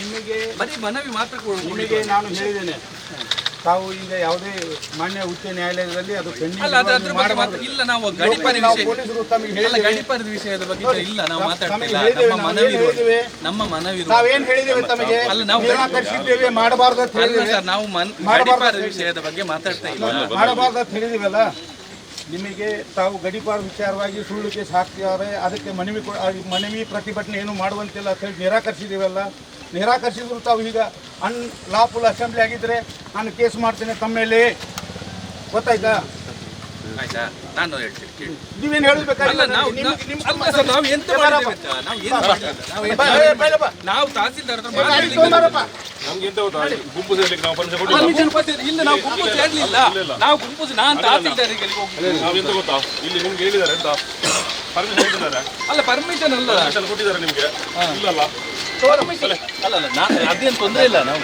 ನಿಮಗೆ ಬರೀ ಮನವಿ ಮಾತ್ರ ನಿಮಗೆ ನಾನು ಹೇಳಿದ್ದೇನೆ. ತಾವು ಈಗ ಯಾವುದೇ ಮಾನ್ಯ ಉಚ್ಚ ನ್ಯಾಯಾಲಯದಲ್ಲಿ ಅದು ಅಲ್ಲ ಅದು ಅದ್ರ ಬಗ್ಗೆ ಮಾತ್ರ ಇಲ್ಲ ನಾವು ಗಡಿಪಾರಿ ವಿಷಯ ಪೊಲೀಸರು ತಮಗೆ ಅಲ್ಲ ಹೇಳಿದ್ದೇವೆ. ಗಡಿಪಾರದ ವಿಷಯದ ಬಗ್ಗೆ ಇಲ್ಲ ನಾವು ಮಾತಾಡ್ತಿಲ್ಲ ತಮಗೆ ಹೇಳಿದ್ದೇವೆ, ನಮ್ಮ ನಾವು ಮನವಿ ಹೇಳಿದ್ದೇವೆ? ನಮ್ಮ ಮನವಿ ನಾವೇನ್ ಹೇಳಿದ್ದೇವೆ ತಮಗೆ? ಅಲ್ಲ, ನಾವು ನಿರಾಕರಿಸಿದ್ದೇವೆ ಮಾಡಬಾರ್ದು ಅಂತ ಅಲ್ಲ ಹೇಳಿದ್ದೇವೆ. ಸರ್ ನಾವು ಮನ್- ಮಾಡಬಾರ್ದು ಗಡಿಪಾರದ ವಿಷಯದ ಬಗ್ಗೆ ಮಾತಾಡ್ತಾ ಇಲ್ಲ. ಮಾಡಬಾರ್ದು ಅಂತ ಹೇಳಿದಿವಲ್ಲ ನಿಮಗೆ ತಾವು ಗಡಿಪಾರು ವಿಚಾರವಾಗಿ ಸುಳ್ಳು ಕೇಸ್ ಹಾಕ್ತಿದ್ದಾರೆ, ಅದಕ್ಕೆ ಮನವಿ ಮನವಿ ಪ್ರತಿಭಟನೆ ಏನು ಮಾಡುವಂತಿಲ್ಲ ಅಂತ ಹೇಳಿ ನಿರಾಕರಿಸಿದ್ದೀವಲ್ಲ? ನಿರಾಕರಿಸಿದ್ರು ತಾವು ಈಗ ಅನ್ ಲಾಫುಲ್ ಅಸೆಂಬ್ಲಿ ಆಗಿದ್ದರೆ ನಾನು ಕೇಸ್ ಮಾಡ್ತೇನೆ ತಮ್ಮೇಲೆ. ಗೊತ್ತಾಯ್ತಾ? ಆಯ್ತಾ? ನಾನು ಹೇಳ್ತೀನಿ ಕೇಳಿ. ನೀವೇನು ಹೇಳಬೇಕಾಗಿಲ್ಲ ಅಲ್ಲ ನಾವು ನಾವು ಎಂತ ಮಾಡಿದ್ದೇವೆ ಅಂತ? ನಾವು ಏನು ಮಾಡಿಲ್ಲ ನಾವು ತಹಸೀಲ್ದಾರ್ ಹತ್ರ ಗುಂಪು ಸೇರ್ಲಿಕ್ಕೆ ನಾವು ಪರ್ಮಿಷನ್ ಕೊಟ್ಟಿಲ್ಲ. ಇಲ್ಲ ನಾವು ಗುಂಪು ಸೇರ್ಲಿಲ್ಲ. ನಾವು ಗುಂಪು ನಾನು ತಹಸೀಲ್ದಾರಿಗೆ ಹೋಗಿ ನಾವು ಎಂತ ಗೊತ್ತಾ? ಇಲ್ಲಿ ನಿಮ್ಗೆ ಹೇಳಿದ್ದಾರೆ ಎಂತ ಪರ್ಮಿಷನ್ ಕೊಟ್ಟಿದ್ದಾರೆ. ಅಲ್ಲ ಪರ್ಮಿಷನ್ ಅಲ್ಲ. ಪರ್ಮಿಷನ್ ಕೊಟ್ಟಿದ್ದಾರೆ ನಿಮ್ಗೆ. ಇಲ್ಲಲ್ಲ. ಅಲ್ಲ ಅಲ್ಲ ನಾನು ಅದೇನು ತೊಂದರೆ ಇಲ್ಲ ನಾವು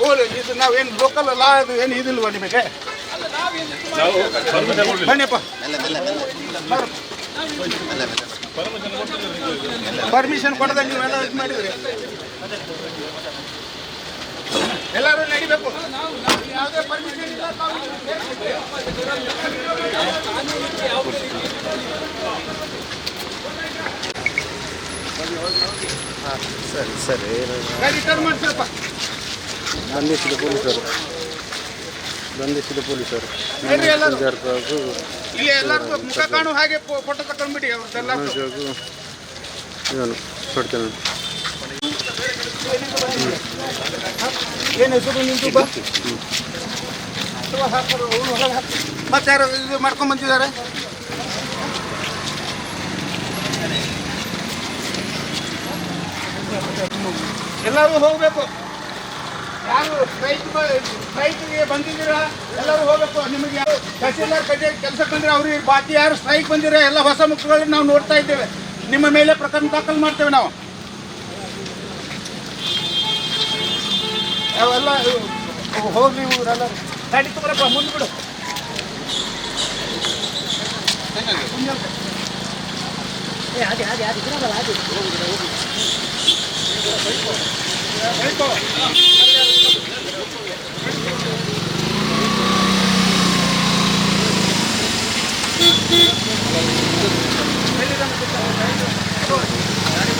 ಓ ಇದು ನಾವೇನು ಲೋಕಲ್ ಅಲ್ಲ ಅದು ಏನು ಇದಿಲ್ವಾ ನಿಮಗೆ? ಪರ್ಮಿಷನ್ ಕೊಡದ ನೀವೆಲ್ಲ ಇದು ಮಾಡಿದ್ರಿ. ಎಲ್ಲರೂ ನಡಿಬೇಕು. ಯಾವುದೇ ಪರ್ಮಿಷನ್ ಇಲ್ಲ. ಸರಿ ಸರಿ ಗಾಡಿ ಟರ್ನ್ ಪೊಲೀಸರು. ಬಂಧಿಸಿದ ಪೊಲೀಸರು. ಎಲ್ಲರೂ. ಮುಖ ಕಾಣು ಹಾಗೆ ಫೋಟೋ ತಕೊಂಡ್ಬಿಡಿ ಅವ್ರದ್ದೆಲ್ಲ. ಮನೋಜಾಗು ಇವನು ಕೊಡ್ತೇನೆ. ಏನು ಹೆಸರು ನಿಂತು ಮತ್ತೆ ಯಾರು ಇದು ಮಾಡ್ಕೊಂಡ್ ಬಂದಿದ್ದಾರೆ? ಎಲ್ಲರೂ ಹೋಗ್ಬೇಕು. ಯಾರು ಸ್ಟ್ರೈಕ್ ಸ್ಟ್ರೈಕ್ಗೆ ಬಂದಿದ್ದೀರಾ? ಎಲ್ಲರೂ ಹೋಗಬೇಕು ನಿಮಗೆ ಯಾರು ತಹಸೀಲ್ದಾರ್ ಕಚೇರಿ ಕೆಲಸಕ್ಕೆ ಬಂದ್ರೆ ಅವ್ರಿಗೆ ಬಾಕಿ ಯಾರು ಸ್ಟ್ರೈಕ್ ಬಂದಿರ ಎಲ್ಲ ಹೊಸ ಮುಖಗಳನ್ನ ನಾವು ನೋಡ್ತಾ ಇದ್ದೇವೆ. ನಿಮ್ಮ ಮೇಲೆ ಪ್ರಕರಣ ದಾಖಲು ಮಾಡ್ತೇವೆ ನಾವು. ಅವೆಲ್ಲ ಹೋಗಿ ಇವರೆಲ್ಲ ಗಾಡಿ ತಗೊಳಪ್ಪ ಮುಂದೆ ಬಿಡು.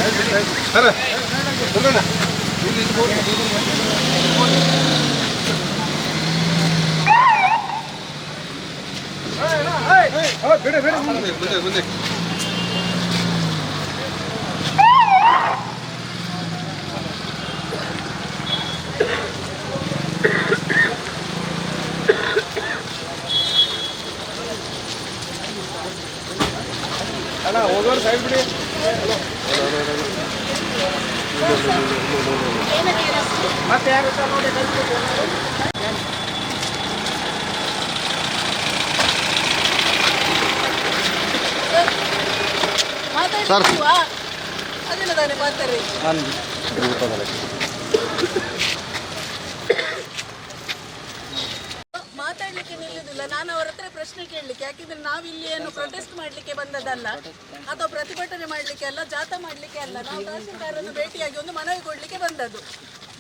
ಮತ್ತೆ ಯಾರು ಇರ್ತಾರೆ ನೋಡಿ ಕಳ್ಸ್ಬಿಟ್ಟು. ಮಾತಾಡ್ಲಿಲ್ವಾ ಅದನ್ನ ತಾನೇ ಮಾತಾಡ್ರಿ ಮಾತಾಡ್ಲಿಕ್ಕೆ ನಿಲ್ಲುದಿಲ್ಲ ನಾನು ಅವರ ಹತ್ರ ಪ್ರಶ್ನೆ ಕೇಳಲಿಕ್ಕೆ, ಯಾಕೆಂದ್ರೆ ನಾವು ಇಲ್ಲಿ ಏನು ಪ್ರೊಟೆಸ್ಟ್ ಮಾಡ್ಲಿಕ್ಕೆ ಬಂದದಲ್ಲ ಅಥವಾ ಪ್ರತಿಭಟನೆ ಮಾಡ್ಲಿಕ್ಕೆ ಅಲ್ಲ, ಜಾಥಾ ಮಾಡ್ಲಿಕ್ಕೆ ಅಲ್ಲ, ನಾವು ತಹಸೀಲ್ದಾರನ್ನು ಭೇಟಿಯಾಗಿ ಒಂದು ಮನವಿ ಕೊಡ್ಲಿಕ್ಕೆ ಬಂದದ್ದು.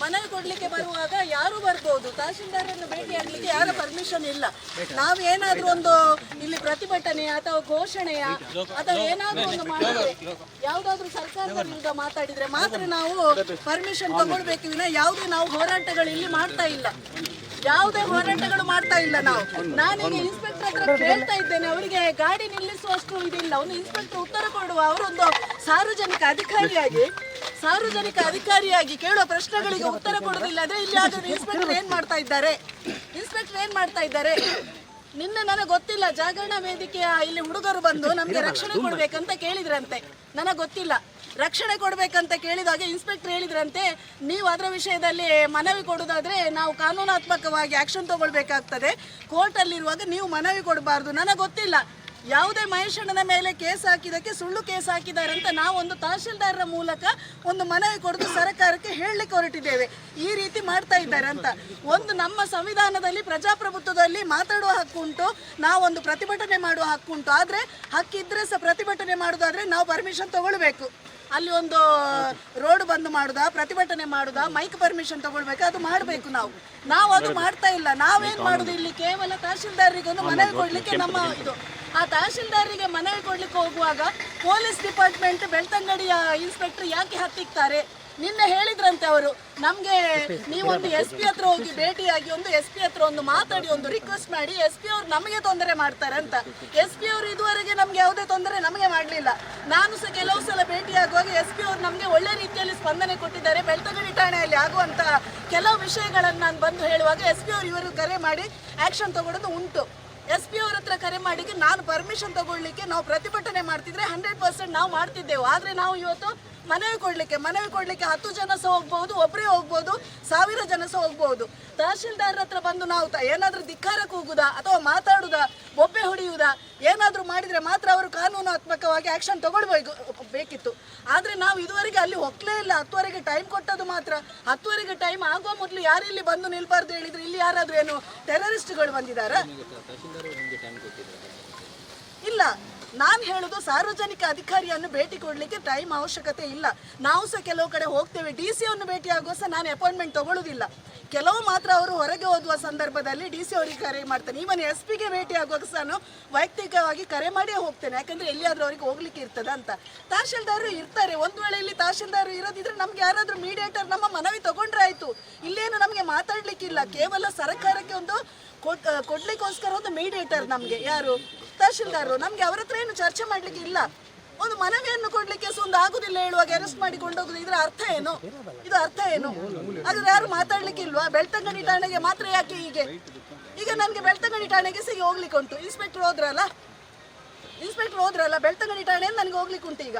ಮನವಿ ಕೊಡ್ಲಿಕ್ಕೆ ಬರುವಾಗ ಯಾರು ಬರ್ಬೋದು? ತಹಸೀಲ್ದಾರನ್ನು ಭೇಟಿಯಾಗಲಿಕ್ಕೆ ಯಾರ ಪರ್ಮಿಷನ್ ಇಲ್ಲ? ನಾವು ಏನಾದ್ರೂ ಒಂದು ಇಲ್ಲಿ ಪ್ರತಿಭಟನೆ ಅಥವಾ ಘೋಷಣೆಯ ಅಥವಾ ಏನಾದ್ರೂ ಒಂದು ಮಾಡಿದ್ರೆ, ಯಾವುದಾದ್ರೂ ಸರ್ಕಾರದ ವಿರುದ್ಧ ಮಾತಾಡಿದ್ರೆ ಮಾತ್ರ ನಾವು ಪರ್ಮಿಷನ್ ತಗೊಳ್ಬೇಕು ಯಾವುದೇ ನಾವು ಹೋರಾಟಗಳು ಇಲ್ಲಿ ಮಾಡ್ತಾ ಇಲ್ಲ. ಯಾವುದೇ ಹೋರಾಟಗಳು ಮಾಡ್ತಾ ಇಲ್ಲ ನಾವು. ನಾನೀಗ ಇನ್ಸ್ಪೆಕ್ಟರ್ ಹತ್ರ ಕೇಳ್ತಾ ಇದ್ದೇನೆ, ಅವರಿಗೆ ಗಾಡಿ ನಿಲ್ಲಿಸುವಷ್ಟು ಇದಿಲ್ಲ. ಅವನು ಇನ್ಸ್ಪೆಕ್ಟರ್ ಉತ್ತರ ಕೊಡುವ, ಅವರೊಂದು ಸಾರ್ವಜನಿಕ ಅಧಿಕಾರಿಯಾಗಿ ಸಾರ್ವಜನಿಕ ಅಧಿಕಾರಿಯಾಗಿ ಕೇಳುವ ಪ್ರಶ್ನೆಗಳಿಗೆ ಉತ್ತರ ಕೊಡುವುದಿಲ್ಲ. ಅದೇ ಇಲ್ಲಿ ಆದ್ರೆ ಇನ್ಸ್ಪೆಕ್ಟರ್ ಏನ್ ಮಾಡ್ತಾ ಇದ್ದಾರೆ? ಇನ್ಸ್ಪೆಕ್ಟರ್ ಏನ್ ಮಾಡ್ತಾ ಇದ್ದಾರೆ? ನಿನ್ನೆ ನನಗೆ ಗೊತ್ತಿಲ್ಲ ಜಾಗರಣ ವೇದಿಕೆಯ ಇಲ್ಲಿ ಹುಡುಗರು ಬಂದು ನಮಗೆ ರಕ್ಷಣೆ ಕೊಡ್ಬೇಕಂತ ಕೇಳಿದ್ರಂತೆ. ನನಗೆ ಗೊತ್ತಿಲ್ಲ. ರಕ್ಷಣೆ ಕೊಡ್ಬೇಕಂತ ಕೇಳಿದಾಗ ಇನ್ಸ್ಪೆಕ್ಟರ್ ಹೇಳಿದ್ರಂತೆ. ನೀವು ಅದರ ವಿಷಯದಲ್ಲಿ ಮನವಿ ಕೊಡೋದಾದ್ರೆ ನಾವು ಕಾನೂನಾತ್ಮಕವಾಗಿ ಆಕ್ಷನ್ ತಗೊಳ್ಬೇಕಾಗ್ತದೆ. ಕೋರ್ಟಲ್ಲಿರುವಾಗ ನೀವು ಮನವಿ ಕೊಡಬಾರ್ದು. ನನಗೆ ಗೊತ್ತಿಲ್ಲ. ಯಾವುದೇ ಮಹೇಶಣ್ಣನ ಮೇಲೆ ಕೇಸ್ ಹಾಕಿದಕ್ಕೆ ಸುಳ್ಳು ಕೇಸ್ ಹಾಕಿದ್ದಾರೆ ಅಂತ ನಾವೊಂದು ತಹಶೀಲ್ದಾರರ ಮೂಲಕ ಒಂದು ಮನವಿ ಕೊಡದು ಸರ್ಕಾರಕ್ಕೆ ಹೇಳಲಿಕ್ಕೆ ಹೊರಟಿದ್ದೇವೆ. ಈ ರೀತಿ ಮಾಡ್ತಾ ಇದ್ದಾರೆ ಅಂತ. ಒಂದು ನಮ್ಮ ಸಂವಿಧಾನದಲ್ಲಿ ಪ್ರಜಾಪ್ರಭುತ್ವದಲ್ಲಿ ಮಾತಾಡುವ ಹಕ್ಕುಂಟು ನಾವೊಂದು ಪ್ರತಿಭಟನೆ ಮಾಡುವ ಹಕ್ಕುಂಟು ಆದರೆ ಹಕ್ಕಿದ್ರೆ ಸಹ ಪ್ರತಿಭಟನೆ ಮಾಡೋದಾದ್ರೆ ನಾವು ಪರ್ಮಿಷನ್ ತಗೊಳ್ಬೇಕು. ಅಲ್ಲಿ ಒಂದು ರೋಡ್ ಬಂದ್ ಮಾಡುದ ಪ್ರತಿಭಟನೆ ಮಾಡುದ ಮೈಕ್ ಪರ್ಮಿಷನ್ ತಗೊಳ್ಬೇಕು ಅದು ಮಾಡಬೇಕು ನಾವು. ನಾವು ಅದು ಮಾಡ್ತಾ ಇಲ್ಲ. ನಾವೇನ್ ಮಾಡುದು ಇಲ್ಲಿ? ಕೇವಲ ತಹಶೀಲ್ದಾರರಿಗೆ ಒಂದು ಮನವಿ ಕೊಡ್ಲಿಕ್ಕೆ ನಮ್ಮ ಇದು ಆ ತಹಶೀಲ್ದಾರಿಗೆ ಮನವಿ ಕೊಡ್ಲಿಕ್ಕೆ ಹೋಗುವಾಗ ಪೊಲೀಸ್ ಡಿಪಾರ್ಟ್ಮೆಂಟ್ ಬೆಳ್ತಂಗಡಿಯ ಇನ್ಸ್ಪೆಕ್ಟರ್ ಯಾಕೆ ಹತ್ತಿಕ್ತಾರೆ? ನಿನ್ನೆ ಹೇಳಿದ್ರಂತೆ ಅವರು, ನಮ್ಗೆ ನೀವೊಂದು ಎಸ್ ಪಿ ಹತ್ರ ಹೋಗಿ ಭೇಟಿಯಾಗಿ ಒಂದು ಎಸ್ ಪಿ ಹತ್ರ ಒಂದು ಮಾತಾಡಿ, ಒಂದು ರಿಕ್ವೆಸ್ಟ್ ಮಾಡಿ, ಎಸ್ ಪಿ ಅವ್ರು ನಮಗೆ ತೊಂದರೆ ಮಾಡ್ತಾರೆ ಅಂತ. ಎಸ್ ಪಿ ಅವರು ಇದುವರೆಗೆ ನಮ್ಗೆ ಯಾವುದೇ ತೊಂದರೆ ನಮಗೆ ಮಾಡಲಿಲ್ಲ. ನಾನು ಸಹ ಕೆಲವು ಸಲ ಭೇಟಿಯಾಗುವಾಗ ಎಸ್ ಪಿ ಅವರು ನಮಗೆ ಒಳ್ಳೆ ರೀತಿಯಲ್ಲಿ ಸ್ಪಂದನೆ ಕೊಟ್ಟಿದ್ದಾರೆ. ಬೆಳ್ತಂಗಡಿ ಠಾಣೆಯಲ್ಲಿ ಆಗುವಂತಹ ಕೆಲವು ವಿಷಯಗಳನ್ನು ನಾನು ಬಂದು ಹೇಳುವಾಗ ಎಸ್ ಪಿ ಅವರು ಇವರು ಕರೆ ಮಾಡಿ ಆಕ್ಷನ್ ತಗೊಳ್ಳೋದು ಉಂಟು. ಎಸ್ ಪಿ ಅವ್ರ ಹತ್ರ ಕರೆ ಮಾಡಿಗೆ ನಾನು ಪರ್ಮಿಷನ್ ತಗೊಳ್ಳಿಕ್ಕೆ ನಾವು ಪ್ರತಿಭಟನೆ ಮಾಡ್ತಿದ್ರೆ ಹಂಡ್ರೆಡ್ ಪರ್ಸೆಂಟ್ ನಾವು ಮಾಡ್ತಿದ್ದೆವು. ಆದ್ರೆ ನಾವು ಇವತ್ತು ಮನವಿ ಕೊಡಲಿಕ್ಕೆ ಮನವಿ ಕೊಡಲಿಕ್ಕೆ ಹತ್ತು ಜನ ಸಹ ಹೋಗ್ಬೋದು ಒಬ್ಬರೇ ಹೋಗ್ಬೋದು ಸಾವಿರ ಜನ ಸಹ ಹೋಗ್ಬೋದು. ತಹಶೀಲ್ದಾರ್ ಹತ್ರ ಬಂದು ನಾವು ಏನಾದರೂ ಧಿಕ್ಕಾರ ಕೂಗುದಾ ಅಥವಾ ಮಾತಾಡುದಾ ಒಬ್ಬೆ ಹೊಡೆಯುವುದಾ ಏನಾದರೂ ಮಾಡಿದರೆ ಮಾತ್ರ ಅವರು ಕಾನೂನಾತ್ಮಕವಾಗಿ ಆ್ಯಕ್ಷನ್ ತಗೊಳ್ಬೇಕು ಬೇಕಿತ್ತು. ಆದರೆ ನಾವು ಇದುವರೆಗೆ ಅಲ್ಲಿ ಹೋಗ್ಲೇ ಇಲ್ಲ. ಹತ್ತುವರೆಗೆ ಟೈಮ್ ಕೊಟ್ಟದ್ದು ಮಾತ್ರ. ಹತ್ತುವರೆಗೆ ಟೈಮ್ ಆಗುವ ಮೊದಲು ಯಾರು ಇಲ್ಲಿ ಬಂದು ನಿಲ್ಬಾರ್ದು ಹೇಳಿದರೆ ಇಲ್ಲಿ ಯಾರಾದರೂ ಏನು ಟೆರರಿಸ್ಟ್ಗಳು ಬಂದಿದ್ದಾರಾ? ಇಲ್ಲ. ನಾನು ಹೇಳೋದು ಸಾರ್ವಜನಿಕ ಅಧಿಕಾರಿಯನ್ನು ಭೇಟಿ ಕೊಡಲಿಕ್ಕೆ ಟೈಮ್ ಅವಶ್ಯಕತೆ ಇಲ್ಲ. ನಾವು ಸಹ ಕೆಲವು ಕಡೆ ಹೋಗ್ತೇವೆ. ಡಿ ಸಿ ಅನ್ನು ಭೇಟಿ ಆಗುವ ಸಹ ನಾನು ಅಪಾಯಿಂಟ್ಮೆಂಟ್ ತಗೊಳ್ಳುದಿಲ್ಲ ಕೆಲವು ಮಾತ್ರ ಅವರು ಹೊರಗೆ ಓದುವ ಸಂದರ್ಭದಲ್ಲಿ ಡಿ ಸಿ ಅವರಿಗೆ ಕರೆ ಮಾಡ್ತೇನೆ. ಈವನ್ ಎಸ್ ಪಿಗೆ ಭೇಟಿ ಆಗುವಾಗ ಸಹ ನಾನು ವೈಯಕ್ತಿಕವಾಗಿ ಕರೆ ಮಾಡಿಯೇ ಹೋಗ್ತೇನೆ. ಯಾಕಂದ್ರೆ ಎಲ್ಲಿಯಾದರೂ ಅವರಿಗೆ ಹೋಗ್ಲಿಕ್ಕೆ ಇರ್ತದ ಅಂತ. ತಹಶೀಲ್ದಾರರು ಇರ್ತಾರೆ. ಒಂದು ವೇಳೆ ಇಲ್ಲಿ ತಹಶೀಲ್ದಾರರು ಇರೋದಿದ್ರೆ ನಮ್ಗೆ ಯಾರಾದ್ರೂ ಮೀಡಿಯೇಟರ್ ನಮ್ಮ ಮನವಿ ತಗೊಂಡ್ರೆ ಆಯಿತು. ಇಲ್ಲೇನು ನಮಗೆ ಮಾತಾಡಲಿಕ್ಕಿಲ್ಲ. ಕೇವಲ ಸರ್ಕಾರಕ್ಕೆ ಒಂದು ಕೊಡ್ ಕೊಡ್ಲಿಕ್ಕೋಸ್ಕರ ಒಂದು ಮೀಡಿಯೇಟರ್ ನಮಗೆ. ಯಾರು? ತಹಶೀಲ್ದಾರರು. ನಮಗೆ ಅವ್ರ ಹತ್ರ ಏನು ಚರ್ಚೆ ಮಾಡಲಿಕ್ಕೆ ಇಲ್ಲ. ಒಂದು ಮನವಿಯನ್ನು ಕೊಡ್ಲಿಕ್ಕೆ ಒಂದು ಆಗುದಿಲ್ಲ ಹೇಳುವಾಗ ಅರೆಸ್ಟ್ ಮಾಡಿ ಕೊಂಡೋಗುದು, ಇದ್ರ ಅರ್ಥ ಏನು? ಇದು ಅರ್ಥ ಏನು? ಆದ್ರೆ ಯಾರು ಮಾತಾಡ್ಲಿಕ್ಕೆ ಇಲ್ವಾ? ಬೆಳ್ತಂಗಡಿ ಠಾಣೆಗೆ ಮಾತ್ರ ಯಾಕೆ ಹೀಗೆ? ಈಗ ನನಗೆ ಬೆಳ್ತಂಗಡಿ ಠಾಣೆಗೆ ಸಿಗಿ ಹೋಗ್ಲಿಕ್ಕೆ ಉಂಟು. ಇನ್ಸ್ಪೆಕ್ಟರ್ ಹೋದ್ರಲ್ಲ? ಇನ್ಸ್ಪೆಕ್ಟರ್ ಹೋದ್ರಲ್ಲ, ಬೆಳ್ತಂಗಡಿ ಠಾಣೆ ನನಗೆ ಹೋಗ್ಲಿಕ್ಕೆ ಉಂಟು ಈಗ.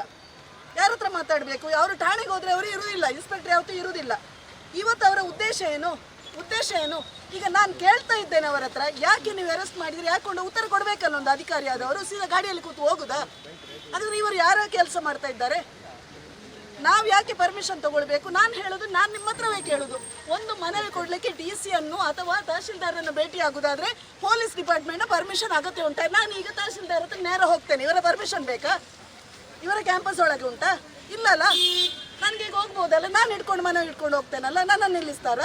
ಯಾರ ಹತ್ರ ಮಾತಾಡಬೇಕು? ಅವರು ಠಾಣೆಗೆ ಹೋದ್ರೆ ಅವರು ಇರುವುದಿಲ್ಲ ಇನ್ಸ್ಪೆಕ್ಟರ್ ಯಾವತ್ತೂ ಇರುವುದಿಲ್ಲ ಇವತ್ತು ಅವರ ಉದ್ದೇಶ ಏನು? ಉದ್ದೇಶ ಏನು? ಈಗ ನಾನು ಕೇಳ್ತಾ ಇದ್ದೇನೆ ಅವರ ಹತ್ರ, ಯಾಕೆ ನೀವು ಅರೆಸ್ಟ್ ಮಾಡಿದ್ರೆ ಯಾಕೊಂಡು ಉತ್ತರ ಕೊಡಬೇಕಲ್ಲ ಒಂದು ಅಧಿಕಾರಿ ಆದವರು ಸೀದಾ ಗಾಡಿಯಲ್ಲಿ ಕೂತು ಹೋಗುದಾ? ಹಾಗಾದ್ರೆ ಇವರು ಯಾರ ಕೆಲಸ ಮಾಡ್ತಾ ಇದ್ದಾರೆ? ನಾವು ಯಾಕೆ ಪರ್ಮಿಷನ್ ತಗೊಳ್ಬೇಕು? ನಾನು ಹೇಳೋದು, ನಾನು ನಿಮ್ಮ ಹತ್ರವೇ ಕೇಳೋದು. ಒಂದು ಮನವಿ ಕೊಡ್ಲಿಕ್ಕೆ ಡಿ ಸಿ ಅನ್ನು ಅಥವಾ ತಹಶೀಲ್ದಾರನ್ನು ಭೇಟಿ ಆಗುದಾದ್ರೆ ಪೊಲೀಸ್ ಡಿಪಾರ್ಟ್ಮೆಂಟ್ ಪರ್ಮಿಷನ್ ಅಗತ್ಯ ಉಂಟಾ? ನಾನು ಈಗ ತಹಶೀಲ್ದಾರ್ ಹತ್ರ ನೇರ ಹೋಗ್ತೇನೆ. ಇವರ ಪರ್ಮಿಷನ್ ಬೇಕಾ? ಇವರ ಕ್ಯಾಂಪಸ್ ಒಳಗೆ ಉಂಟಾ? ಇಲ್ಲಲ್ಲ? ನನಗೆ ಈಗ ಹೋಗ್ಬೋದಲ್ಲ? ನಾನು ಇಟ್ಕೊಂಡು ಮನೆ ಇಟ್ಕೊಂಡು ಹೋಗ್ತೇನಲ್ಲ? ನನ್ನನ್ನು ನಿಲ್ಲಿಸ್ತಾರ?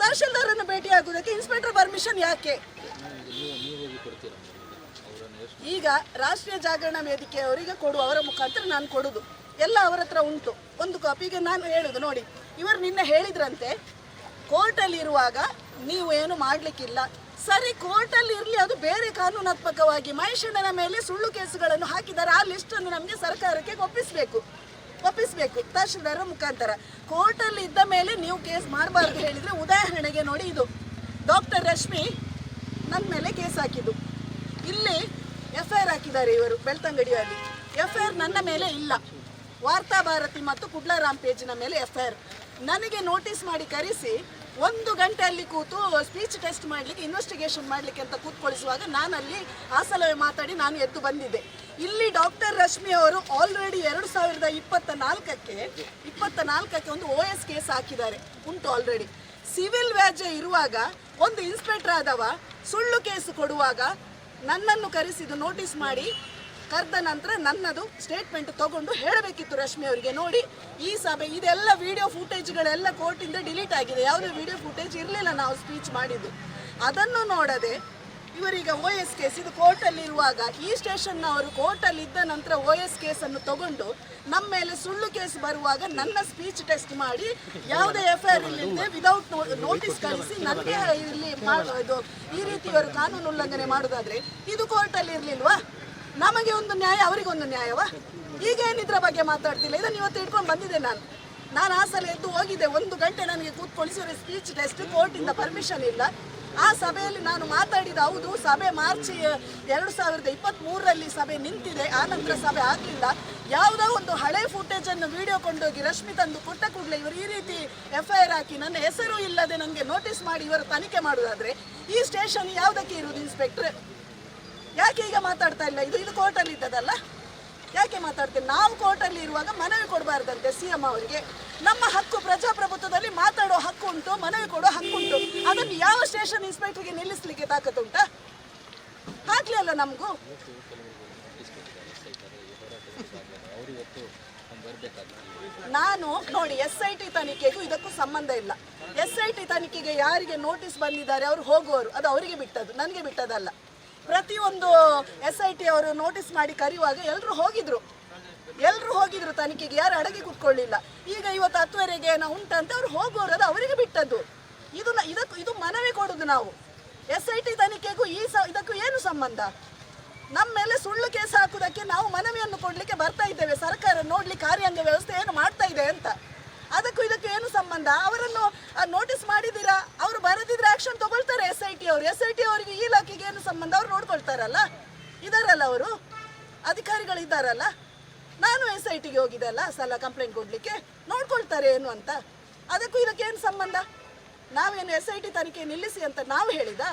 ತಹಶೀಲ್ದಾರನ್ನು ಭೇಟಿಯಾಗುವುದಕ್ಕೆ ಇನ್ಸ್ಪೆಕ್ಟರ್ ಪರ್ಮಿಷನ್ ಯಾಕೆ? ಈಗ ರಾಷ್ಟ್ರೀಯ ಜಾಗರಣ ವೇದಿಕೆ ಅವರಿಗೆ ಕೊಡುವ ಅವರ ಮುಖಾಂತರ ನಾನು ಕೊಡುದು. ಎಲ್ಲ ಅವರ ಹತ್ರ ಉಂಟು. ಒಂದು ಕಾಪಿಗೆ ನಾನು ಹೇಳುದು, ನೋಡಿ. ಇವರು ನಿನ್ನೆ ಹೇಳಿದ್ರಂತೆ, ಕೋರ್ಟಲ್ಲಿ ಇರುವಾಗ ನೀವು ಏನು ಮಾಡಲಿಕ್ಕಿಲ್ಲ. ಸರಿ, ಕೋರ್ಟಲ್ಲಿ ಇರಲಿ, ಅದು ಬೇರೆ ಕಾನೂನಾತ್ಮಕವಾಗಿ ಮಹೇಶಣ್ಣನ ಮೇಲೆ ಸುಳ್ಳು ಕೇಸುಗಳನ್ನು ಹಾಕಿದ್ದಾರೆ. ಆ ಲಿಸ್ಟನ್ನು ನಮಗೆ ಸರ್ಕಾರಕ್ಕೆ ಒಪ್ಪಿಸಬೇಕು. ಒಪ್ಪಿಸಬೇಕು. ತಹಶೀಲ್ದಾರ ಮುಖಾಂತರ. ಕೋರ್ಟಲ್ಲಿ ಇದ್ದ ಮೇಲೆ ನೀವು ಕೇಸ್ ಮಾಡಬಾರ್ದು ಹೇಳಿದರೆ ಉದಾಹರಣೆಗೆ ನೋಡಿ ಇದು. ಡಾಕ್ಟರ್ ರಶ್ಮಿ ನನ್ನ ಮೇಲೆ ಕೇಸ್ ಹಾಕಿದ್ದು. ಇಲ್ಲಿ ಎಫ್ ಐ ಆರ್ ಹಾಕಿದ್ದಾರೆ ಇವರು ಬೆಳ್ತಂಗಡಿಯಲ್ಲಿ. ಎಫ್ ಐ ಆರ್ ನನ್ನ ಮೇಲೆ ಇಲ್ಲ. ವಾರ್ತಾ ಭಾರತಿ ಮತ್ತು ಕುಡ್ಲಾರಾಮ್ ಪೇಜಿನ ಮೇಲೆ ಎಫ್ ಐ ಆರ್ ನನಗೆ ನೋಟಿಸ್ ಮಾಡಿ ಕರೆಸಿ ಒಂದು ಗಂಟೆ ಅಲ್ಲಿ ಕೂತು ಸ್ಪೀಚ್ ಟೆಸ್ಟ್ ಮಾಡಲಿಕ್ಕೆ ಇನ್ವೆಸ್ಟಿಗೇಷನ್ ಮಾಡಲಿಕ್ಕೆ ಅಂತ ಕೂತ್ಕೊಳಿಸುವಾಗ ನಾನು ಅಲ್ಲಿ ಆ ಮಾತಾಡಿ ನಾನು ಎದ್ದು ಬಂದಿದ್ದೆ. ಇಲ್ಲಿ ಡಾಕ್ಟರ್ ರಶ್ಮಿ ಅವರು ಆಲ್ರೆಡಿ ಎರಡು ಸಾವಿರದ ಇಪ್ಪತ್ತ ನಾಲ್ಕಕ್ಕೆ ಇಪ್ಪತ್ತ ನಾಲ್ಕಕ್ಕೆ ಒಂದು ಓ ಎಸ್ ಕೇಸ್ ಹಾಕಿದ್ದಾರೆ. ಉಂಟು ಆಲ್ರೆಡಿ ಸಿವಿಲ್ ವ್ಯಾಜ್ಯ ಇರುವಾಗ ಒಂದು ಇನ್ಸ್ಪೆಕ್ಟರ್ ಆದವ ಸುಳ್ಳು ಕೇಸ್ ಕೊಡುವಾಗ ನನ್ನನ್ನು ಕರೆಸಿದ್ದು ನೋಟಿಸ್ ಮಾಡಿ ಕರೆದ ನಂತರ ನನ್ನದು ಸ್ಟೇಟ್ಮೆಂಟ್ ತಗೊಂಡು ಹೇಳಬೇಕಿತ್ತು ರಶ್ಮಿ ಅವರಿಗೆ. ನೋಡಿ, ಈ ಸಭೆ, ಇದೆಲ್ಲ ವಿಡಿಯೋ ಫುಟೇಜ್ಗಳೆಲ್ಲ ಕೋರ್ಟಿಂದ ಡಿಲೀಟ್ ಆಗಿದೆ. ಯಾವುದೇ ವಿಡಿಯೋ ಫುಟೇಜ್ ಇರಲಿಲ್ಲ ನಾವು ಸ್ಪೀಚ್ ಮಾಡಿದ್ದು. ಅದನ್ನು ನೋಡದೆ ಇವರೀಗ ಓ ಎಸ್ ಕೇಸ್ ಇದು ಕೋರ್ಟಲ್ಲಿ ಇರುವಾಗ ಈ ಸ್ಟೇಷನ್ನವರು ಕೋರ್ಟಲ್ಲಿ ಇದ್ದ ನಂತರ ಓ ಎಸ್ ಕೇಸನ್ನು ತಗೊಂಡು ನಮ್ಮ ಮೇಲೆ ಸುಳ್ಳು ಕೇಸ್ ಬರುವಾಗ ನನ್ನ ಸ್ಪೀಚ್ ಟೆಸ್ಟ್ ಮಾಡಿ ಯಾವುದೇ ಎಫ್ ಐ ಆರ್ ಇಲ್ಲದೆ ವಿದೌಟ್ ನೋಟಿಸ್ ಕಳಿಸಿ ನನಗೆ ಇಲ್ಲಿ ಇದು ಈ ರೀತಿ ಇವರು ಕಾನೂನು ಉಲ್ಲಂಘನೆ ಮಾಡೋದಾದ್ರೆ ಇದು ಕೋರ್ಟಲ್ಲಿ ಇರಲಿಲ್ವಾ? ನಮಗೆ ಒಂದು ನ್ಯಾಯ ಅವರಿಗೊಂದು ನ್ಯಾಯವಾ? ಈಗ ಬಗ್ಗೆ ಮಾತಾಡ್ತಿಲ್ಲ? ಇದನ್ನು ಇವತ್ತು ಇಟ್ಕೊಂಡು ಬಂದಿದ್ದೆ ನಾನು. ನಾನು ಆ ಸಲ ಎದ್ದು ಹೋಗಿದ್ದೆ, ಒಂದು ಗಂಟೆ ನನಗೆ ಕೂತ್ಕೊಳಿಸಿದ್ರೆ ಸ್ಪೀಚ್ ಟೆಸ್ಟ್ ಕೋರ್ಟಿಂದ ಪರ್ಮಿಷನ್ ಇಲ್ಲ. ಆ ಸಭೆಯಲ್ಲಿ ನಾನು ಮಾತಾಡಿದ ಹೌದು, ಸಭೆ ಮಾರ್ಚ್ ಎರಡು ಸಾವಿರದ ಇಪ್ಪತ್ತ್ ಮೂರರಲ್ಲಿ ಸಭೆ ನಿಂತಿದೆ, ಆ ನಂತರ ಸಭೆ ಆಗಲಿಲ್ಲ. ಯಾವುದೋ ಒಂದು ಹಳೆ ಫುಟೇಜನ್ನು ವಿಡಿಯೋ ಕೊಂಡೋಗಿ ರಶ್ಮಿ ತಂದು ಕೊಟ್ಟ ಕೂಡಲೇ ಇವರು ಈ ರೀತಿ ಎಫ್ ಐ ಆರ್ ಹಾಕಿ ನನ್ನ ಹೆಸರು ಇಲ್ಲದೆ ನನಗೆ ನೋಟಿಸ್ ಮಾಡಿ ಇವರು ತನಿಖೆ ಮಾಡೋದಾದರೆ, ಈ ಸ್ಟೇಷನ್ ಯಾವುದಕ್ಕೆ ಇರುವುದು ಇನ್ಸ್ಪೆಕ್ಟ್ರ್ ಯಾಕೆ ಈಗ ಮಾತಾಡ್ತಾ ಇಲ್ಲ? ಇದು ಇದು ಕೋರ್ಟಲ್ಲಿ ಇದ್ದದಲ್ಲ ಯಾಕೆ ಮಾತಾಡ್ತೇನೆ ನಾವು ಕೋರ್ಟಲ್ಲಿ ಇರುವಾಗ ಮನವಿ ಕೊಡಬಾರ್ದಂತೆ ಸಿ ಎಂ ಅವರಿಗೆ. ನಮ್ಮ ಹಕ್ಕು ಪ್ರಜಾಪ್ರಭುತ್ವದಲ್ಲಿ ಮಾತಾಡೋ ಹಕ್ಕು ಉಂಟು, ಮನವಿ ಕೊಡೋ ಹಕ್ಕು ಉಂಟು. ಅದನ್ನು ಯಾವ ಸ್ಟೇಷನ್ ಇನ್ಸ್ಪೆಕ್ಟರ್ಗೆ ನಿಲ್ಲಿಸ್ಲಿಕ್ಕೆ ಹಾಕ್ಲಿ ಅಲ್ಲ ನಮಗೂ? ನಾನು ನೋಡಿ ಎಸ್ ಐ ಟಿ ತನಿಖೆಗೂ ಇದಕ್ಕೂ ಸಂಬಂಧ ಇಲ್ಲ. ಎಸ್ ಐ ಟಿ ತನಿಖೆಗೆ ಯಾರಿಗೆ ನೋಟಿಸ್ ಬಂದಿದ್ದಾರೆ, ಅವರು ಹೋಗುವರು ಅದು ಅವರಿಗೆ ಬಿಟ್ಟದ್ದು, ನನಗೆ ಬಿಟ್ಟದಲ್ಲ ಪ್ರತಿಯೊಂದು ಎಸ್ ಐ ಟಿ ಅವರು ನೋಟಿಸ್ ಮಾಡಿ ಕರೆಯುವಾಗ ಎಲ್ಲರೂ ಹೋಗಿದ್ರು. ಎಲ್ಲರೂ ಹೋಗಿದ್ರು ತನಿಖೆಗೆ, ಯಾರು ಅಡಗಿ ಕುತ್ಕೊಳ್ಳಿಲ್ಲ. ಈಗ ಇವತ್ತು ಹತ್ತುವರೆಗೆ ಏನೋ ಉಂಟಂತ ಅವ್ರು ಹೋಗುವವರು ಅದು ಅವರಿಗೆ ಬಿಟ್ಟದ್ದು. ಇದು ಇದಕ್ಕೂ ಇದು ಮನವಿ ಕೊಡೋದು ನಾವು. ಎಸ್ ಐ ಟಿ ತನಿಖೆಗೂ ಈ ಸ ಇದಕ್ಕೂ ಏನು ಸಂಬಂಧ? ನಮ್ಮ ಮೇಲೆ ಸುಳ್ಳು ಕೇಸ್ ಹಾಕುವುದಕ್ಕೆ ನಾವು ಮನವಿಯನ್ನು ಕೊಡಲಿಕ್ಕೆ ಬರ್ತಾ ಇದ್ದೇವೆ. ಸರ್ಕಾರ ನೋಡಲಿ ಕಾರ್ಯಾಂಗ ವ್ಯವಸ್ಥೆ ಏನು ಮಾಡ್ತಾ ಇದೆ ಅಂತ. ಅದಕ್ಕೂ ಇದಕ್ಕೂ ಏನು ಸಂಬಂಧ? ಅವರನ್ನು ನೋಟಿಸ್ ಮಾಡಿದ್ದೀರಾ? ಅವರು ಬರದಿದ್ರೆ ಆಕ್ಷನ್ ತಗೊಳ್ತಾರೆ ಎಸ್ ಐ ಟಿ ಅವರು. ಎಸ್ ಐ ಟಿ ಅವರಿಗೆ ಈ ಇಲಾಖೆಗೆ ಏನು ಸಂಬಂಧ? ಅವ್ರು ನೋಡ್ಕೊಳ್ತಾರಲ್ಲ? ಇದಾರಲ್ಲ ಅವರು? ಅಧಿಕಾರಿಗಳು ಇದ್ದಾರಲ್ಲ? ನಾನು ಎಸ್ ಐ ಟಿಗೆ ಹೋಗಿದ್ದಲ್ಲ ಸಲ ಕಂಪ್ಲೇಂಟ್ ಕೊಡಲಿಕ್ಕೆ. ನೋಡ್ಕೊಳ್ತಾರೆ ಏನು ಅಂತ. ಅದಕ್ಕೂ ಇದಕ್ಕೆ ಏನು ಸಂಬಂಧ? ನಾವೇನು ಎಸ್ ಐ ಟಿ ತನಿಖೆ ನಿಲ್ಲಿಸಿ ಅಂತ ನಾವು ಹೇಳಿದ?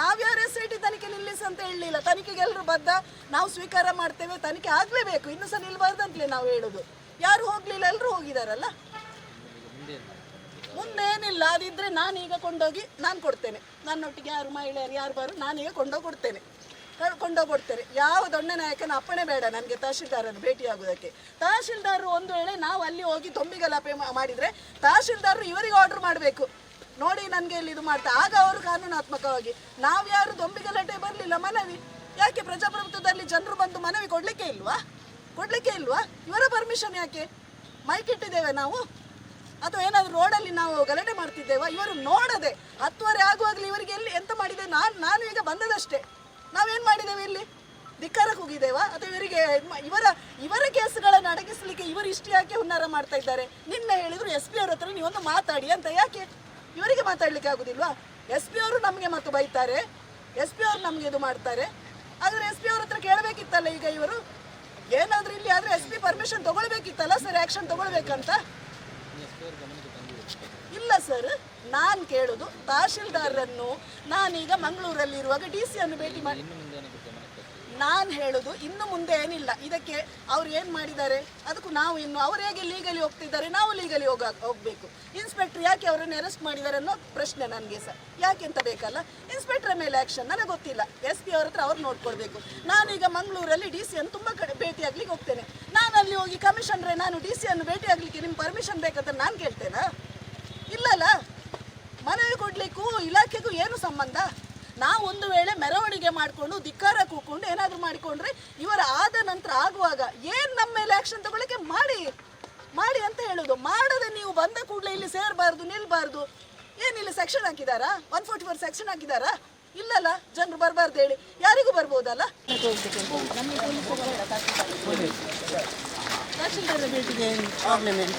ನಾವ್ಯಾರು ಎಸ್ ಐ ಟಿ ತನಿಖೆ ನಿಲ್ಲಿಸಿ ಅಂತ ಹೇಳಲಿಲ್ಲ. ತನಿಖೆಗೆ ಎಲ್ಲರೂ ಬದ್ದ ನಾವು ಸ್ವೀಕಾರ ಮಾಡ್ತೇವೆ, ತನಿಖೆ ಆಗಲೇಬೇಕು. ಇನ್ನೂ ಸಹ ನಿಲ್ಬಾರ್ದಂತಲೇ ನಾವು ಹೇಳೋದು. ಯಾರು ಹೋಗಲಿಲ್ಲ ಎಲ್ಲರೂ ಹೋಗಿದಾರಲ್ಲ? ಮುಂದೇನಿಲ್ಲ, ಅದಿದ್ರೆ ನಾನೀಗ ಕೊಂಡೋಗಿ ನಾನು ಕೊಡ್ತೇನೆ. ನನ್ನೊಟ್ಟಿಗೆ ಯಾರು ಮಹಿಳೆಯರು, ಯಾರು ಬಾರು ನಾನೀಗ ಕೊಂಡೋಗಿ ಕೊಡ್ತೇನೆ ಕೊಂಡೋಗಿ ಕೊಡ್ತೇನೆ ಯಾವ ದೊಡ್ಡ ನಾಯಕನ ಅಪ್ಪಣೆ ಬೇಡ ನನಗೆ ತಹಶೀಲ್ದಾರನ್ನು ಭೇಟಿಯಾಗೋದಕ್ಕೆ ತಹಶೀಲ್ದಾರರು ಒಂದು ವೇಳೆ ನಾವು ಅಲ್ಲಿ ಹೋಗಿ ಮಾ- ಮಾಡಿದ್ರೆ ತಹಶೀಲ್ದಾರರು ಇವರಿಗೆ ಆರ್ಡರ್ ಮಾಡಬೇಕು. ನೋಡಿ ನನಗೆ ಇಲ್ಲಿ ಇದು ಮಾಡ್ತಾ ಆಗ ಅವರು ಕಾನೂನಾತ್ಮಕವಾಗಿ, ನಾವು ಯಾರು ದೊಂಬಿಗಲಾಟೆ ಬರಲಿಲ್ಲ, ಮನವಿ. ಯಾಕೆ ಪ್ರಜಾಪ್ರಭುತ್ವದಲ್ಲಿ ಜನರು ಬಂದು ಮನವಿ ಕೊಡಲಿಕ್ಕೆ ಇಲ್ವಾ? ಕೊಡಲಿಕ್ಕೆ ಇಲ್ವಾ? ಇವರ ಪರ್ಮಿಷನ್ ಯಾಕೆ? ಮೈಕಿಟ್ಟಿದ್ದೇವೆ ನಾವು. ಅಥವಾ ಏನಾದರೂ ರೋಡಲ್ಲಿ ನಾವು ಗಲಾಟೆ ಮಾಡ್ತಿದ್ದೇವ? ಇವರು ನೋಡದೆ, ಹತ್ತುವರೆ ಆಗುವಾಗಲೇ ಇವರಿಗೆ ಎಲ್ಲಿ ಎಂತ ಮಾಡಿದೆ? ನಾನು ನಾನು ಈಗ ಬಂದದಷ್ಟೇ. ನಾವೇನು ಮಾಡಿದ್ದೇವೆ ಇಲ್ಲಿ? ಧಿಕ್ಕಾರಕ್ಕೆ ಹೋಗಿದ್ದೇವಾ? ಅಥವಾ ಇವರಿಗೆ ಇವರ ಇವರ ಕೇಸುಗಳನ್ನು ಅಡಗಿಸಲಿಕ್ಕೆ ಇವರು ಇಷ್ಟು ಯಾಕೆ ಹುನ್ನಾರ ಮಾಡ್ತಾ ಇದ್ದಾರೆ? ನಿನ್ನೆ ಹೇಳಿದ್ರು, ಎಸ್ ಪಿ ಅವ್ರ ಹತ್ರ ನೀವೊಂದು ಮಾತಾಡಿ ಅಂತ ಯಾಕೆ? ಇವರಿಗೆ ಮಾತಾಡ್ಲಿಕ್ಕೆ ಆಗುದಿಲ್ವಾ? ಎಸ್ ಪಿ ಅವರು ನಮಗೆ ಮತ್ತು ಬೈತಾರೆ, ಎಸ್ ಪಿ ಅವರು ನಮಗೆ ಇದು ಮಾಡ್ತಾರೆ. ಆದರೆ ಎಸ್ ಪಿ ಅವ್ರ ಹತ್ರ ಕೇಳಬೇಕಿತ್ತಲ್ಲ ಈಗ ಇವರು? ಏನಾದ್ರೂ ಇಲ್ಲಿ ಆದ್ರೆ ಎಸ್ ಪಿ ಪರ್ಮಿಷನ್ ತಗೊಳ್ಬೇಕಿತ್ತಲ್ಲ? ಸರ್, ಆಕ್ಷನ್ ತಗೊಳ್ಬೇಕಂತ? ಇಲ್ಲ ಸರ್. ನಾನು ಕೇಳುದು ತಹಶೀಲ್ದಾರರನ್ನು ನಾನೀಗ ಮಂಗಳೂರಲ್ಲಿರುವಾಗ ಡಿ ಸಿ ಅನ್ನು ಭೇಟಿ ಮಾಡಿ ನಾನು ಹೇಳೋದು ಇನ್ನು ಮುಂದೆ ಏನಿಲ್ಲ. ಇದಕ್ಕೆ ಅವ್ರು ಏನು ಮಾಡಿದ್ದಾರೆ? ಅದಕ್ಕೂ ನಾವು ಇನ್ನು ಅವ್ರು ಹೇಗೆ ಲೀಗಲಿ ಹೋಗ್ತಿದ್ದಾರೆ? ನಾವು ಲೀಗಲಿ ಹೋಗ ಹೋಗ್ಬೇಕು. ಇನ್ಸ್ಪೆಕ್ಟರ್ ಯಾಕೆ ಅವರನ್ನು ಅರೆಸ್ಟ್ ಮಾಡಿದ್ದಾರೆ ಅನ್ನೋ ಪ್ರಶ್ನೆ ನನಗೆ ಸರ್. ಯಾಕೆ ಅಂತ ಬೇಕಲ್ಲ? ಇನ್ಸ್ಪೆಕ್ಟರ್ ಮೇಲೆ ಆ್ಯಕ್ಷನ್ ನನಗೆ ಗೊತ್ತಿಲ್ಲ. ಎಸ್ ಪಿ ಅವ್ರ ಹತ್ರ ಅವ್ರು ನೋಡ್ಕೊಳ್ಬೇಕು. ನಾನೀಗ ಮಂಗಳೂರಲ್ಲಿ ಡಿ ಸಿ ಅನ್ನು ತುಂಬ ಕಡೆ ಭೇಟಿಯಾಗ್ಲಿಕ್ಕೆ ಹೋಗ್ತೇನೆ. ನಾನು ಅಲ್ಲಿ ಹೋಗಿ ಕಮಿಷನ್ರೆ ನಾನು ಡಿ ಸಿಯನ್ನು ಭೇಟಿಯಾಗಲಿಕ್ಕೆ ನಿಮ್ಮ ಪರ್ಮಿಷನ್ ಬೇಕಂತ ನಾನು ಕೇಳ್ತೇನಾ? ಇಲ್ಲಲ್ಲ ಮನವಿ ಕೊಡ್ಲಿಕ್ಕೂ ಇಲಾಖೆಗೂ ಏನು ಸಂಬಂಧ? ನಾವು ಒಂದು ವೇಳೆ ಮೆರವಣಿಗೆ ಮಾಡಿಕೊಂಡು ಧಿಕ್ಕಾರ ಕೂಕೊಂಡು ಏನಾದರೂ ಮಾಡಿಕೊಂಡ್ರೆ ಇವರ ಆದ ನಂತರ ಆಗುವಾಗ ಏನು ನಮ್ಮ ಮೇಲೆ ಆ್ಯಕ್ಷನ್ ತಗೊಳ್ಳಿಕ್ಕೆ ಮಾಡಿ? ಮಾಡಿ ಅಂತ ಹೇಳೋದು. ಮಾಡದೆ ನೀವು ಬಂದ ಕೂಡಲೇ ಇಲ್ಲಿ ಸೇರಬಾರ್ದು ನಿಲ್ಬಾರ್ದು. ಏನಿಲ್ಲ ಸೆಕ್ಷನ್ ಹಾಕಿದಾರಾ? ಒನ್ ಫೋರ್ಟಿ ಫೋರ್ ಸೆಕ್ಷನ್ ಹಾಕಿದಾರಾ? ಇಲ್ಲಲ್ಲ ಜನರು ಬರಬಾರ್ದು ಹೇಳಿ. ಯಾರಿಗೂ ಬರ್ಬೋದಲ್ಲ? ತಹಶೀಲ್ದಾರ್ ಭೇಟಿಗೆ ಪ್ರಾಬ್ಲಮ್ ಏನು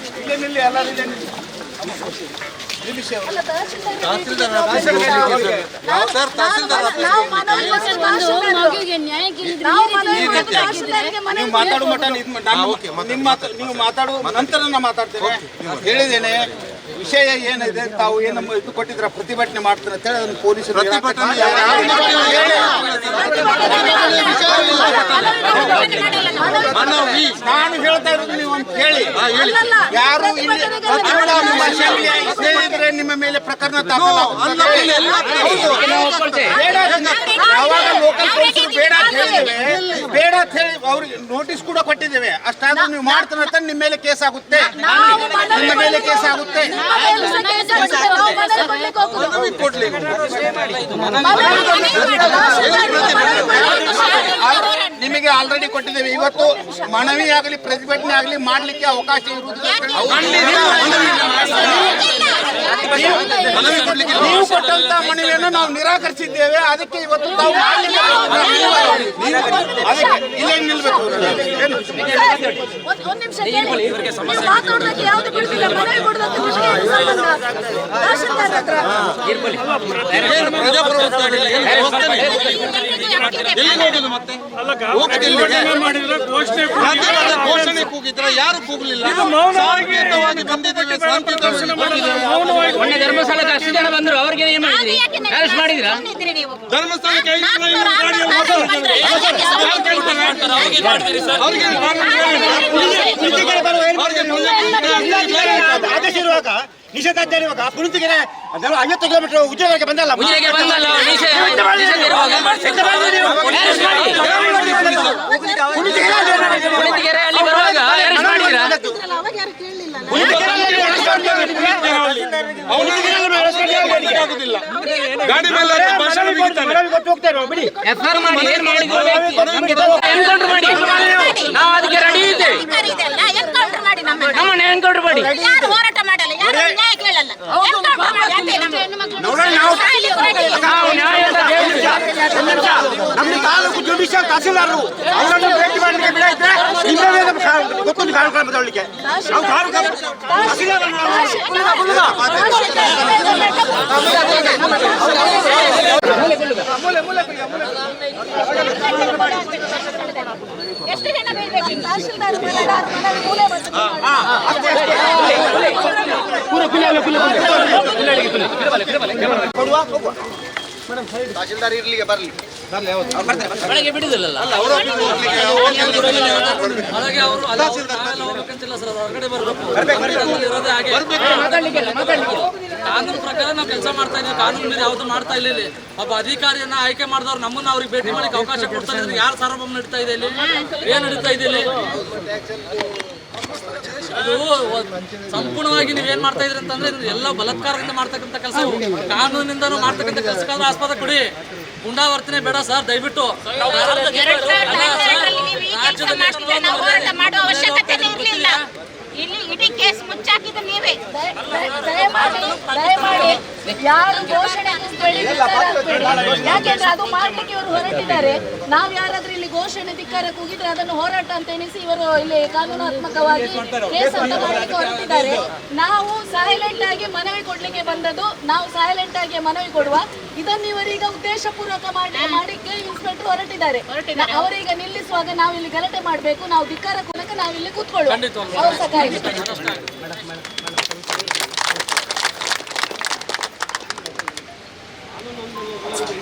ಮಾತಾಡುವ ನೀವು ಮಾತಾಡುವ ನಂತರ ಮಾತಾಡ್ತೇನೆ ಹೇಳಿದ್ದೇನೆ ವಿಷಯ ಏನಿದೆ ತಾವು ಏನು ನಮ್ಮ ಇದು ಕೊಟ್ಟಿದ್ರ ಪ್ರತಿಭಟನೆ ಮಾಡ್ತಾರೆ ಅಂತ ಹೇಳಿ ಅದನ್ನು ಪೊಲೀಸರು ನಾನು ಹೇಳ್ತಾ ಇರೋದು ನೀವು ಒಂದು ಕೇಳಿ ಯಾರು ಇಲ್ಲಿ ನಿಮ್ಮ ಸೇರಿದ್ರೆ ನಿಮ್ಮ ಮೇಲೆ ಪ್ರಕರಣ. ಯಾವಾಗ ಲೋಕಲ್ ಪೊಲೀಸರು ಬೇಡ ಅಂತ ಹೇಳಿದ್ದೇವೆ ಬೇಡ ಅಂತ ಹೇಳಿ ಅವ್ರಿಗೆ ನೋಟಿಸ್ ಕೂಡ ಕೊಟ್ಟಿದ್ದೇವೆ ಅಷ್ಟಾದ್ರೂ ನೀವು ಮಾಡ್ತಾರೆ ಅಂತ ನಿಮ್ಮ ಮೇಲೆ ಕೇಸ್ ಆಗುತ್ತೆ ನಿಮ್ಮ ಮೇಲೆ ಕೇಸ್ ಆಗುತ್ತೆ ನಿಮಗೆ ಆಲ್ರೆಡಿ ಕೊಟ್ಟಿದ್ದೇವೆ. ಇವತ್ತು ಮನವಿ ಆಗಲಿ ಪ್ರತಿಭಟನೆ ಆಗಲಿ ಮಾಡಲಿಕ್ಕೆ ಅವಕಾಶ ಇರುವುದಿಲ್ಲ ನೀವು- ನೀವು ಕೊಟ್ಟಂತ ಮನವಿಯನ್ನು ನಾವು ನಿರಾಕರಿಸಿದ್ದೇವೆ. ಅದಕ್ಕೆ ಇವತ್ತು ತಾವು ಅದಕ್ಕೆ ಇಲ್ಲೇ ನಿಲ್ಬೇಕು ಘೋಷಣೆ ಕೂಗಿದ್ರೆ ಯಾರು ಕೂಗಲಿಲ್ಲ? ಶಾಂತಿಯುತವಾಗಿ ಬಂದಿದ್ದೇವೆ ಶಾಂತಿಯುತವಾಗಿ ಮೊನ್ನೆ ಧರ್ಮಸ್ಥಳಕ್ಕೆ ಅಷ್ಟು ಜನ ಬಂದ್ರು ಅವ್ರಿಗೆ ಏನ್ ಮಾಡಿದ್ರಿ? ಅರೆಸ್ಟ್ ಮಾಡಿದ್ರಾ? ಧರ್ಮಸ್ಥಳಕ್ಕೆ ಅವ್ರಿಗೆ ಆದೇಶ ಇರುವಾಗ ನಿಷೇಧಾಜ್ಞೆ ಇರುವಾಗ ಪುಣಿತಿಗೆರೆ ಅದೆಲ್ಲ ಐವತ್ತು ಕಿಲೋಮೀಟರ್ ಉದ್ಯೋಗಕ್ಕೆ ಬಂದಲ್ಲ. ಉಜಿರೆಗೆ ಬಂದಲ್ಲ ನಿಷೇಧ ನಿಷೇಧ ಇರುವಾಗ ಅಲ್ಲಿ ಬರುವಾಗ ಅರೆಸ್ಟ್ ಮಾಡಿದ್ರಾ? ಅವಾಗ ಯಾರು ಕೇಳಲಿಲ್ಲ ಆಗುದಿಲ್ಲ. ಗಾಡಿ ಮೇಲೆ ಹತ್ತಿ ಭಾಷಣ ಬಿಗಿತಾನೆ. ಕೊಟ್ಟು ಹೋಗ್ತಾ ಇರುವ ಬಿಡಿ. ಎಫ್ ಆರ್ ಮಾಡಿ. ಏನ್ ಮಾಡಿ. ನಾವು ಅದಕ್ಕೆ ರೆಡಿ ಇದ್ದೇವೆ. ನಮ್ಮ ನಮ್ಮನ್ನ ಎನ್ಕೌಂಟರ್ ಮಾಡಿ ಯಾರು ಹೋರಾಟ ಮಾಡಲ್ಲ ಯಾರು ನ್ಯಾಯ ಕೇಳಲ್ಲ ಎನ್ಕೌಂಟರ್ ಮಾಡಿ ಅಷ್ಟೇ ನಮ್ಮ ಸಾಯ್ಲಿಕ್ಕೆ ready ಇಲ್ಲ. ನಾವು ನ್ಯಾಯ ಅಂತ ಹೇಳ್ತಿಲ್ಲ. ನಮ್ಮ ತಾಲೂಕು ಜುಡಿಷಿಯಲ್ ತಹಸೀಲ್ದಾರರು ಅವರನ್ನು ಭೇಟಿ ಮಾಡಲಿಕ್ಕೆ ಬಿಡ ಇದ್ರೆ ನಿಮ್ಮದೇ ನಮ್ಮ ಕಾ- ಗೊತ್ತೊಂದು ಕಾರ್ಯಕ್ರಮ ತಗೊಳ್ಳಿಕ್ಕೆ ನಾವು ಕಾರ್ಯಕ್ರಮ ತಹಸೀಲ್ದಾರರು ಎಷ್ಟು ಜನ ಬೀಳ್ಬೇಕು ತಹಶೀಲ್ದಾರ್ ಮೂಲೆ ಬರ್ತದೆ ತಹಸೀಲ್ದಾರ್ ಇರ್ಲಿಕ್ಕೆ ಬರಲಿ ಬೆಳಗ್ಗೆ ಬಿಡುದಿಲ್ಲ ಹಾಗಾಗಿ ಅವರು ನಾವೆಲ್ಲ ಹೋಗ್ಬೇಕಂತಿಲ್ಲ ಸರ್ ಹೊರಗಡೆ ಬರಬೇಕು. ಹಾಗೆ. ಕಾನೂನು ಪ್ರಕಾರ ನಾವು ಕೆಲಸ ಮಾಡ್ತಾ ಇದ್ದೀವಿ ಕಾನೂನು ಮೇಲೆ ಯಾವುದು ಮಾಡ್ತಾ ಇಲ್ಲ ಇಲ್ಲಿ. ಒಬ್ಬ ಅಧಿಕಾರಿಯನ್ನ ಆಯ್ಕೆ ಮಾಡಿದವ್ರು ನಮ್ಮನ್ನ ಅವ್ರಿಗೆ ಭೇಟಿ ಮಾಡಲಿಕ್ಕೆ ಅವಕಾಶ ಕೊಡ್ತಾ ಇದ್ರೆ ಯಾರು ಸಾರ್ವಭೌಮ ನಡೀತಾ ಇದೆ ಇಲ್ಲಿ? ಏನ್ ನಡೀತಾ ಇದೆ ಇಲ್ಲಿ? ಅದು ಸಂಪೂರ್ಣವಾಗಿ ನೀವೇನ್ ಮಾಡ್ತಾ ಇದ್ರಿ ಅಂತಂದ್ರೆ ಎಲ್ಲ ಬಲತ್ಕಾರದಿಂದ ಮಾಡ್ತಕ್ಕಂಥ ಕೆಲಸ ಕಾನೂನಿಂದನೂ ಮಾಡ್ತಕ್ಕಂಥ ಕೆಲಸಕ್ಕಾದ್ರೂ ಆಸ್ಪದ ಕೊಡಿ. ಗುಂಡಾವರ್ತನೆ ಬೇಡ ಸರ್ ದಯವಿಟ್ಟು. ಎರಡ್ ನೀವೇ. ದಯಮಾಡಿ ದಯಮಾಡಿ ಯಾರು ಘೋಷಣೆ ಯಾಕೆಂದ್ರೆ ಅದು ಮಾಡ್ಲಿಕ್ಕೆ ಇವರು ಹೊರಟಿದ್ದಾರೆ. ನಾವು ಯಾರಾದ್ರೂ ಘೋಷಣೆ ಧಿಕ್ಕಾರ ಕೂಗಿದ್ರೆ ಅದನ್ನು ಹೋರಾಟ ಅಂತ ಎಣಿಸಿ ಇವರು ಇಲ್ಲಿ ಕಾನೂನಾತ್ಮಕವಾಗಿ ಕೇಸ್ ಅಂತ ಮಾಡಲಿಕ್ಕೆ ಹೊರಟಿದ್ದಾರೆ. ನಾವು ಸೈಲೆಂಟ್ ಆಗಿ ಮನವಿ ಕೊಡ್ಲಿಕ್ಕೆ ಬಂದದ್ದು ನಾವು ಸೈಲೆಂಟ್ ಆಗಿ ಮನವಿ ಕೊಡುವ. ಇದನ್ನು ಇವರೀಗ ಉದ್ದೇಶ ಪೂರ್ವಕ ಮಾಡಿ ಮಾಡಿಕ್ಕೆ ಇನ್ಸ್ಪೆಕ್ಟರ್ ಹೊರಟಿದ್ದಾರೆ. ಅವರೀಗ ನಿಲ್ಲಿಸುವಾಗ ನಾವು ಇಲ್ಲಿ ಗಲಾಟೆ ಮಾಡಬೇಕು. ನಾವು ಧಿಕ್ಕಾರ ಕೂನಕ ನಾವು ಇಲ್ಲಿ ಕೂತ್ಕೊಳ್ಳುವ ಅವ್ರ ಸಹ ಕಾಯ್ಲಿ. ಎಲ್ಲಿ ಜಗಳ ಆಗ್ತದೆ, ಗಲಭೆ ಇರ್ತದೆ ಅಂತ ಎಲ್ಲಿ ಈಗ ಗಲಭೆ ಸ್ಥಿತಿ ನೋಡ್ತಿದ್ದಾರೆ ಅಷ್ಟೇ. ನಾವಾದ್ರೂ ನಿಜವಾಗಿ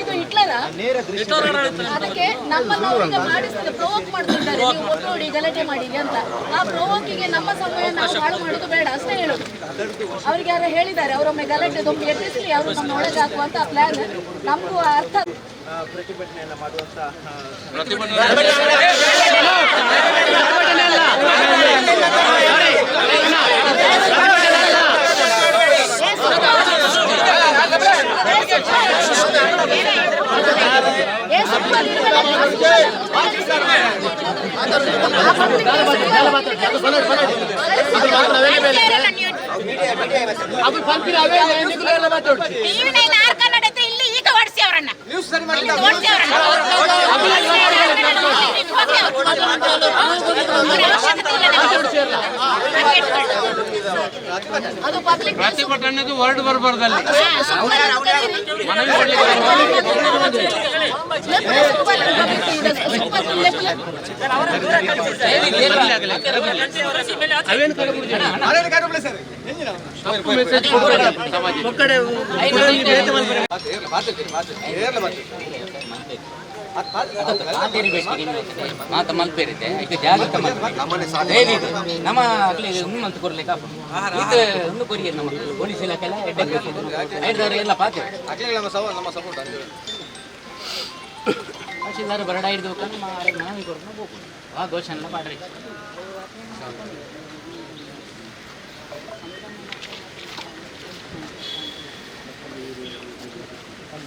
ಇದು ಹಿಟ್ಲರ? ಅದಕ್ಕೆ ನಮ್ಮನ್ನು ಅವರಿಗೆ ಮಾಡಿಸ್ತಾರೆ ಪ್ರವೋಕ್ ಮಾಡ್ತಿದ್ದಾರೆ. ನೀವು ಕೊಟ್ಟೋಡಿ ಗಲಾಟೆ ಮಾಡಿ ಅಂತ. ಆ ಪ್ರವೋಕಿಗೆ ನಮ್ಮ ಸಮಯ ನಾವು ಹಾಳು ಮಾಡೋದು ಬೇಡ ಅಷ್ಟೇ ಹೇಳೋದು ಅವ್ರಿಗೆ ಯಾರು ಹೇಳಿದ್ದಾರೆ ಅವರೊಮ್ಮೆ ಗಲಾಟೆ ದೊಂಬಿ ಎತ್ತಿಸ್ಲಿ ಅವರು ನಮ್ಮ ಒಳಗೆ ಹಾಕುವಂತ ಪ್ಲಾನ್ ನಮಗೂ ಅರ್ಥ. ಪ್ರತಿಭಟನೆಯನ್ನ ಮಾಡುವಂತ ಇರ್ಬೇಡ. ಕನ್ನಡ ಇಲ್ಲಿ ಈಗ ಓಡಿಸಿ ಅವರನ್ನ. ಓಡಿಸಿ ಅವರನ್ನ ಅವ್ರ ಅವಶ್ಯಕತೆ ಇಲ್ಲ ನಮಗೆ. ವರ್ಡ್ ಬರಬಾರ್ದಲ್ಲಿ ಪ್ರತಿಭಟನೆದು ವರ್ಡ್ ಬರ್ಬಾರ್ದಲ್ಲಿ ಮಾತ ಮಲ್ಪೇರಿದೆ. ಈಗ ಜಾಗೃತ ಮಲ್ಪೇರಿ ನಮ್ಮ ಅಕ್ಲಿ ಒಂದು ಮಂತ್ ಕೊರ್ಲಿಕ್ಕೆ ಇದು ಒಂದು ಕೊರಿಯ ನಮ್ಮ ಪೊಲೀಸ್ ಇಲಾಖೆ ಎಲ್ಲ ಎಡ್ಡೆ ಐದವರು ಎಲ್ಲ ಪಾತೆ ತಹಶೀಲ್ದಾರ್ ಬರಡ ಹಿಡಿದು ನಮ್ಮ ಮನವಿ ಕೊಡ್ಕೊಂಡು ಹೋಗ್ಬೋದು. ಆ ಘೋಷಣೆ ಎಲ್ಲ ಮಾಡ್ರಿ.